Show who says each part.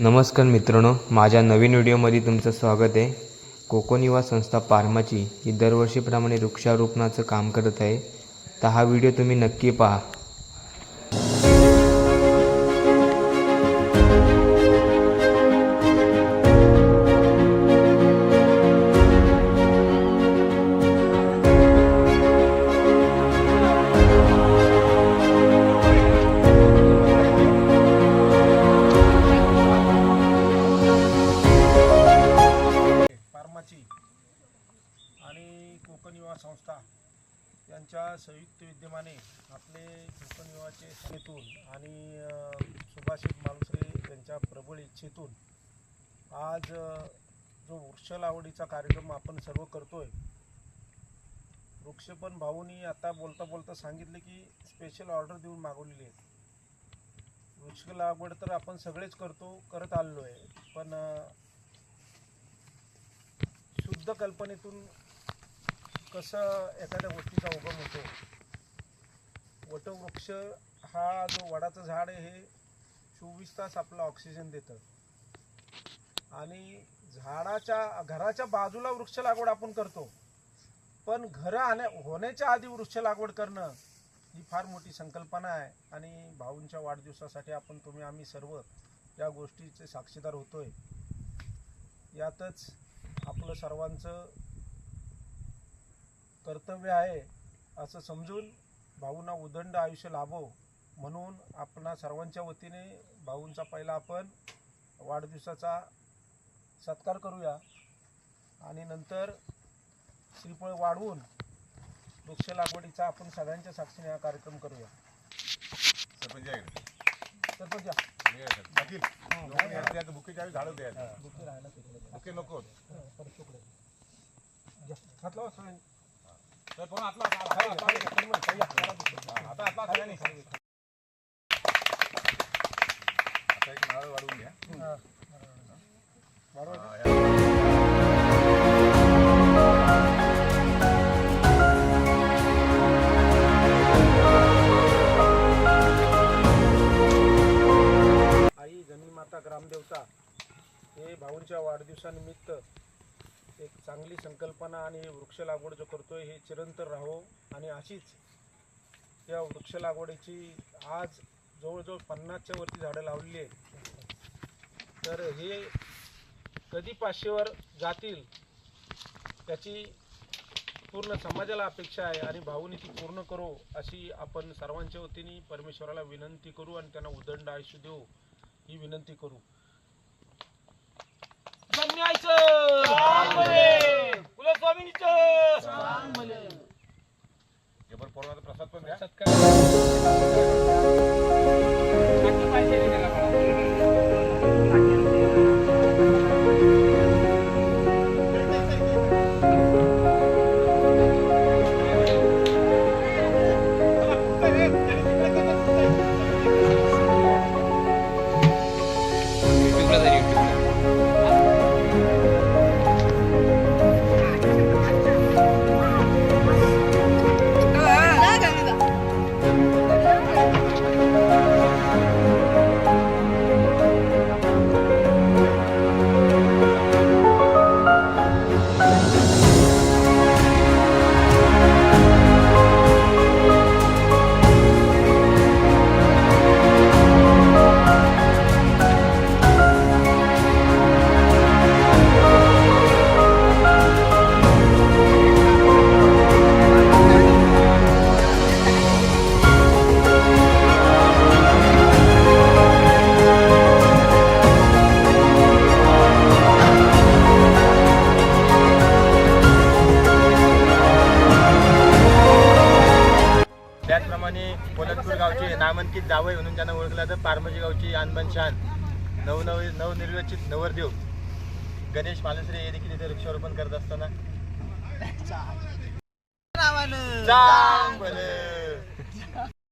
Speaker 1: नमस्कार मित्रांनो माझ्या नवीन व्हिडिओमध्ये तुमचं स्वागत आहे. कोकण युवा संस्था पारमाची ही दरवर्षीप्रमाणे वृक्षारोपणाचं काम करत आहे. तर हा व्हिडिओ तुम्ही नक्की पहा.
Speaker 2: आणि कोकण युवा संस्था यांच्या संयुक्त विद्यमाने आपले कोकण युवाचे सेतून आणि सुभाषित मालुसरे यांच्या प्रबळ इच्छेतून आज जो वृक्ष लागवडीचा कार्यक्रम आपण सर्व करतोय वृक्षपण भाऊनी आता बोलता बोलता सांगितले की स्पेशल ऑर्डर देऊन मागवलेली आहे वृक्ष लागवड तर आपण सगळेच करतो करत आलेलो आहे पण शुद्ध कल्पनेतून कसं एखाद्या गोष्टीचा उगम होतो? वटवृक्ष हा जो वडाचं झाड आहे हे चोवीस तास आपला ऑक्सिजन देतं. आणि झाडाच्या घराच्या बाजूला वृक्ष लागवड आपण करतो. पण घरं आण्या होण्याच्या आधी वृक्ष लागवड करणं ही फार मोठी संकल्पना आहे. आणि भाऊंच्या वाढदिवसासाठी आपण तुम्ही आम्ही सर्व या गोष्टीचे साक्षीदार होतोय. यातच आपलं सर्वांचं कर्तव्य आहे असं समजून भाऊंना उदंड आयुष्य लाभो म्हणून आपणा सर्वांच्या वतीने भाऊंचा पहिला आपण वाढदिवसाचा सत्कार करूया आणि नंतर श्रीफळ वाढवून वृक्ष लागवडीचा आपण सगळ्यांच्या साक्षीने हा कार्यक्रम करूया
Speaker 3: सरपंच आहे का?
Speaker 2: सरपंच या.
Speaker 3: मी आहे सर. पाटील लोकं यायचे आता बुके चावी झाडं द्यायला
Speaker 2: बुके राहायला तिकडे.
Speaker 3: बुके नको
Speaker 2: परत तिकडे. घ्या. हात लावा सगळ्यांनी.
Speaker 3: वाढवून घ्या
Speaker 2: हा. बरोबर
Speaker 3: हा, या.
Speaker 2: आई गणिमाता ग्रामदेवता हे भाऊंच्या वाढदिवसानिमित्त एक चांगली संकल्पना आणि वृक्ष लागवड जो करतोय हे चिरंतर राहो आणि अशीच या वृक्ष लागवडीची आज जवळजवळ पन्नासच्या वरती झाडं लावलेली आहेत. तर हे कधी पाचशेवर जातील त्याची पूर्ण समाजाला अपेक्षा आहे आणि भाऊनी ती पूर्ण करू अशी आपण सर्वांच्या वतीने परमेश्वराला विनंती करू आणि त्यांना उदंड आयुष्य देऊ ही विनंती करू.
Speaker 4: त्याचप्रमाणे पोलतपूर गावचे नामांकित जावई म्हणून त्यांना ओळखलं जातं पारमजी गावची आणबन शान नवनवी नवनिर्वाचित नवरदेव. गणेश मालुसरे हे देखील इथे वृक्षारोपण करत असताना.